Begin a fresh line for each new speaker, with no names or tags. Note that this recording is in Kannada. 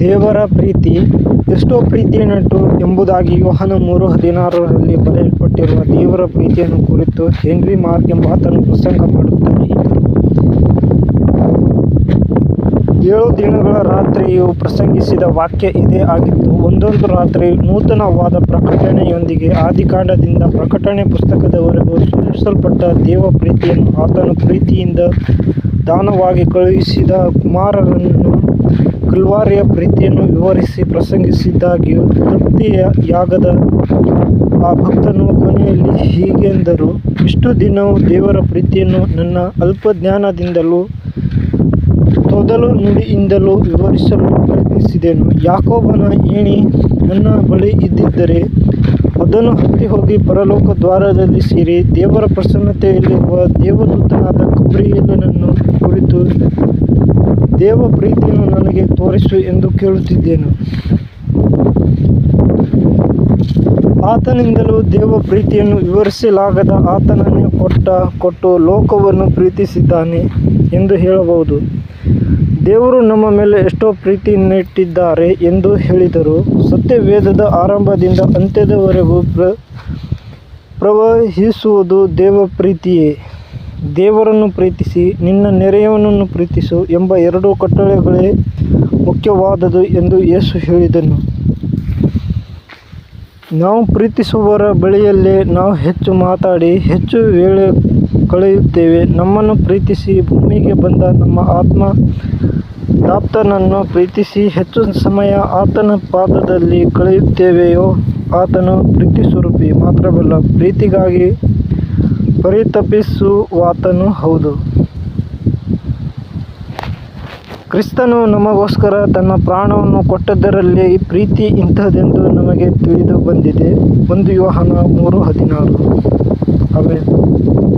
ದೇವರ ಪ್ರೀತಿ ಎಷ್ಟೋ ಪ್ರೀತಿಯನ್ನುಂಟು ಎಂಬುದಾಗಿ ಯೋಹನ ಮೂರು ಹದಿನಾರರಲ್ಲಿ ಬರೆಯಲ್ಪಟ್ಟಿರುವ ದೇವರ ಪ್ರೀತಿಯನ್ನು ಕುರಿತು ಹೆನ್ರಿ ಮಾರ್ಕ್ ಎಂಬಾತನು ಪ್ರಸಂಗ ಮಾಡುತ್ತಾನೆ. ಏಳು ದಿನಗಳ ರಾತ್ರಿಯು ಪ್ರಸಂಗಿಸಿದ ವಾಕ್ಯ ಇದೇ ಆಗಿತ್ತು. ಒಂದೊಂದು ರಾತ್ರಿ ನೂತನವಾದ ಪ್ರಕಟಣೆಯೊಂದಿಗೆ ಆದಿಕಾಂಡದಿಂದ ಪ್ರಕಟಣೆ ಪುಸ್ತಕದವರೆಗೂ ಸೂಚಿಸಲ್ಪಟ್ಟ ದೇವ ಪ್ರೀತಿಯನ್ನು ಆತನ ಪ್ರೀತಿಯಿಂದ ದಾನವಾಗಿ ಕಳುಹಿಸಿದ ಕುಮಾರನನ್ನು ಕಲ್ವಾರಿಯ ಪ್ರೀತಿಯನ್ನು ವಿವರಿಸಿ ಪ್ರಸಂಗಿಸಿದ್ದಾಗಿಯೂ ತೃಪ್ತಿಯಾಗದ ಆ ಭಕ್ತನು ಕೊನೆಯಲ್ಲಿ ಹೀಗೆಂದರು, ಇಷ್ಟು ದಿನವೂ ದೇವರ ಪ್ರೀತಿಯನ್ನು ನನ್ನ ಅಲ್ಪಜ್ಞಾನದಿಂದಲೂ ತೊದಲು ನುಡಿಯಿಂದಲೂ ವಿವರಿಸಲು ಪ್ರಯತ್ನಿಸಿದೆನು. ಯಾಕೋಬನ ಏಣಿ ನನ್ನ ಬಳಿ ಇದ್ದಿದ್ದರೆ ಅದನ್ನು ಹತ್ತಿ ಹೋಗಿ ಪರಲೋಕ ದ್ವಾರದಲ್ಲಿ ಸೇರಿ ದೇವರ ಪ್ರಸನ್ನತೆಯಲ್ಲಿರುವ ದೇವದೂತನಾದ ಗಬ್ರಿಯೇಲನನ್ನು ಕುರಿತು ದೇವಪ್ರೀತಿಯನ್ನು ನನಗೆ ತೋರಿಸು ಎಂದು ಕೇಳುತ್ತಿದ್ದೇನು ಆತನಿಂದಲೂ ದೇವ ಪ್ರೀತಿಯನ್ನು ವಿವರಿಸಲಾಗದ ಆತನನ್ನೇ ಕೊಟ್ಟ, ಕೊಟ್ಟು ಲೋಕವನ್ನು ಪ್ರೀತಿಸಿದ್ದಾನೆ ಎಂದು ಹೇಳಬಹುದು. ದೇವರು ನಮ್ಮ ಮೇಲೆ ಎಷ್ಟೋ ಪ್ರೀತಿಯನ್ನಿಟ್ಟಿದ್ದಾರೆ ಎಂದು ಹೇಳಿದರೂ ಸತ್ಯವೇದದ ಆರಂಭದಿಂದ ಅಂತ್ಯದವರೆಗೂ ಪ್ರವಹಿಸುವುದು ದೇವಪ್ರೀತಿಯೇ. ದೇವರನ್ನು ಪ್ರೀತಿಸಿ ನಿನ್ನ ನೆರೆಯವನನ್ನು ಪ್ರೀತಿಸು ಎಂಬ ಎರಡು ಕಟ್ಟಳೆಗಳೇ ಮುಖ್ಯವಾದುದು ಎಂದು ಯೇಸು ಹೇಳಿದನು. ನಾವು ಪ್ರೀತಿಸುವವರ ಬಳಿಯಲ್ಲೇ ನಾವು ಹೆಚ್ಚು ಮಾತಾಡಿ ಹೆಚ್ಚು ವೇಳೆ ಕಳೆಯುತ್ತೇವೆ. ನಮ್ಮನ್ನು ಪ್ರೀತಿಸಿ ಭೂಮಿಗೆ ಬಂದ ನಮ್ಮ ಆತ್ಮ ಆಪ್ತನನ್ನು ಪ್ರೀತಿಸಿ ಹೆಚ್ಚು ಸಮಯ ಆತನ ಪಾದದಲ್ಲಿ ಕಳೆಯುತ್ತೇವೆಯೋ ಆತನು ಪ್ರೀತಿಸ್ವರೂಪಿ ಮಾತ್ರವಲ್ಲ, ಪ್ರೀತಿಗಾಗಿ ಪರಿತಪಿಸುವಾತನೂ ಹೌದು. ಕ್ರಿಸ್ತನು ನಮಗೋಸ್ಕರ ತನ್ನ ಪ್ರಾಣವನ್ನು ಕೊಟ್ಟದ್ದರಲ್ಲಿ ಪ್ರೀತಿ ಇಂಥದ್ದೆಂದು ನಮಗೆ ತಿಳಿದು ಬಂದಿದೆ. ಒಂದು ಯೋಹಾನ ಮೂರು ಹದಿನಾರು. ಆಮೆನ್.